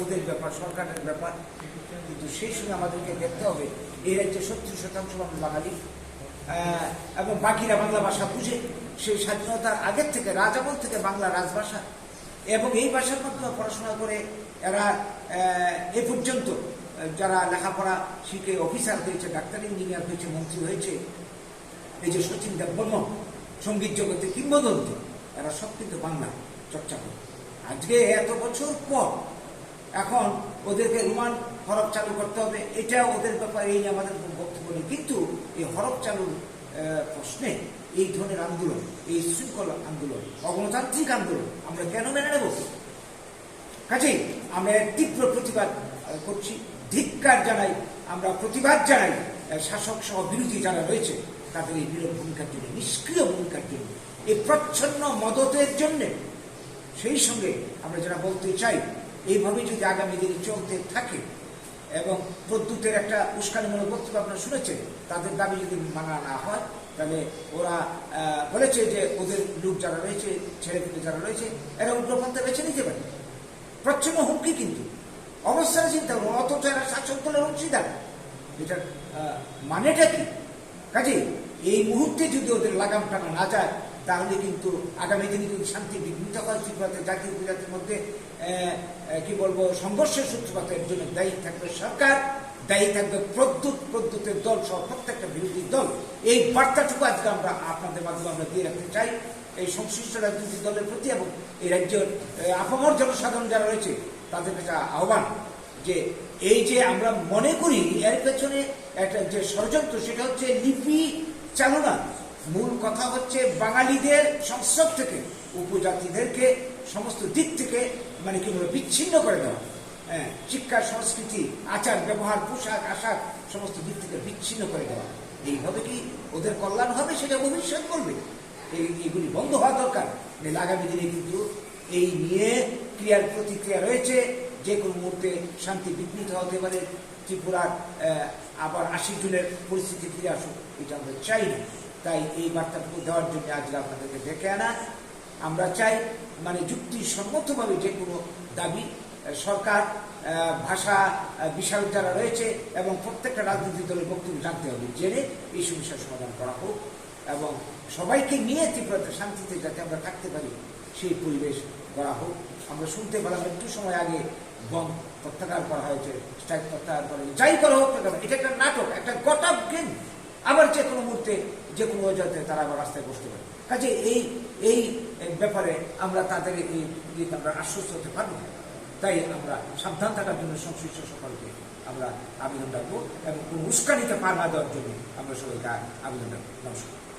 ওদের ব্যাপার, সরকারের ব্যাপার। কিন্তু সেই সময় আমাদেরকে দেখতে হবে, এই রাজ্যে সত্তর শতাংশ মানুষ বাঙালি। এবং বাকিরা বাংলা ভাষা বুঝে। সেই স্বাধীনতার আগের থেকে রাজামল থেকে বাংলা রাজভাষা। এবং এই ভাষার মাধ্যমে পড়াশোনা করে এরা এ পর্যন্ত, যারা লেখাপড়া শিখে অফিসার হয়েছে, ডাক্তার, ইঞ্জিনিয়ার হয়েছে, মন্ত্রী হয়েছে, এই যে সচিন দেববর্মন, সংগীত জগতে কিংবদন্তি, এরা সব কিন্তু বাংলা চর্চা করে। আজকে এত বছর পর এখন ওদেরকে রোমান হরফ চালু করতে হবে এটা ওদের ব্যাপারে, এই আমাদের বক্তব্য নেই। কিন্তু এই হরফ চালুর প্রশ্নে এই ধরনের আন্দোলন, এই শৃঙ্খল আন্দোলন, অগণতান্ত্রিক আন্দোলন, আমরা কেন মেনে নেব? কাজেই আমরা তীব্র প্রতিবাদ করছি, ধিক্কার জানাই, আমরা প্রতিবাদ জানাই শাসক সহ বিরোধী যারা রয়েছে, তাদের এই বিরোধ ভূমিকার জন্য, নিষ্ক্রিয় ভূমিকার জন্য, এই প্রচ্ছন্ন মদতের জন্য, সেই সঙ্গে আমরা যারা বলতে চাই এইভাবে যদি আগামী দিনে চলতে থাকে এবং প্রদ্যুতের একটা উস্কানিমূলক বক্তব্য আপনারা শুনেছেন, তাদের দাবি যদি মানা না হয়, তাহলে ওরা বলেছে যে ওদের লোক যারা রয়েছে, ছেলে পেলে যারা রয়েছে, এরা উগ্রপন্থা বেছে নিতে পারে। প্রচ্ছন্ন হুমকি কিন্তু। অবস্থানে চিন্তা করুন, অথচ এরা শাসক দলের অংশীদার। এটার মানেটা কি? কাজে এই মুহূর্তে যদি ওদের লাগাম টানা না যায় তাহলে কিন্তু আগামী দিনে কিন্তু শান্তি বিঘ্নিত হয় ত্রিপুরাতে জাতীয় উপজাতির মধ্যে কি বলব, সংঘর্ষের সূত্রপাতের জন্য দায়ী থাকবে সরকার, দায়ী থাকবে প্রদ্যুৎ, প্রদ্যুতের দল সহ প্রত্যেকটা বিরোধী দল। এই বার্তাটুকু আজকে আমরা আপনাদের মাধ্যমে আমরা দিয়ে রাখতে চাই। এই সংশ্লিষ্ট রাজনৈতিক দলের প্রতি এবং এই রাজ্যের আপামর জনসাধারণ যারা রয়েছে, তাদের কাছে আহ্বান যে এই যে আমরা মনে করি, এর পেছনে একটা যে ষড়যন্ত্র, সেটা হচ্ছে লিপি চালনা। মূল কথা হচ্ছে বাঙালিদের সংস্রব থেকে উপজাতিদেরকে সমস্ত দিক থেকে মানে কি বিচ্ছিন্ন করে দেওয়া। হ্যাঁ, শিক্ষা সংস্কৃতি আচার ব্যবহার পোশাক আশাক সমস্ত দিক থেকে বিচ্ছিন্ন করে দেওয়া। এইভাবে কি ওদের কল্যাণ হবে সেটা ভবিষ্যৎ করবে এই এগুলি বন্ধ হওয়া দরকার। আগামী দিনে কিন্তু এই নিয়ে ক্রিয়ার প্রতিক্রিয়া রয়েছে। যে কোনো মুহূর্তে শান্তি বিঘ্নিত হতে পারে। ত্রিপুরার আবার আশি জুনের পরিস্থিতি ফিরে আসুক এটা আমরা চাই না। তাই এই বার্তাটুকু দেওয়ার জন্য আজকে আপনাদেরকে ডেকে আনা। আমরা চাই মানে যুক্তিসম্মতভাবে যে কোনো দাবি সরকার ভাষা বিশারদ যারা রয়েছে এবং প্রত্যেকটা রাজনৈতিক দলের বক্তব্য জানতে হবে, জেনে এই সমস্যার সমাধান করা হোক এবং সবাইকে নিয়ে ত্রিপুরাতে শান্তিতে যাতে আমরা থাকতে পারি, সেই পরিবেশ করা হোক। আমরা শুনতে পেলাম, একটু সময় আগে বম প্রত্যাহার করা হয়েছে, স্ট্রাইক প্রত্যাহার করা। যাই করা হোক এটা একটা নাটক, একটা গটা গেম যে কোনো মুহূর্তে যে কোনো অজাতে তারা আবার রাস্তায় বসতে পারে। কাজে এই এই ব্যাপারে আমরা তাদের এই আমরা আশ্বস্ত হতে পারব। তাই আমরা সাবধান থাকার জন্য সংশ্লিষ্ট সকলকে আমরা আবেদন রাখব এবং কোনো উস্কানিতে পার না দেওয়ার জন্য আমরা সবাইকে আবেদন রাখব। নমস্কার।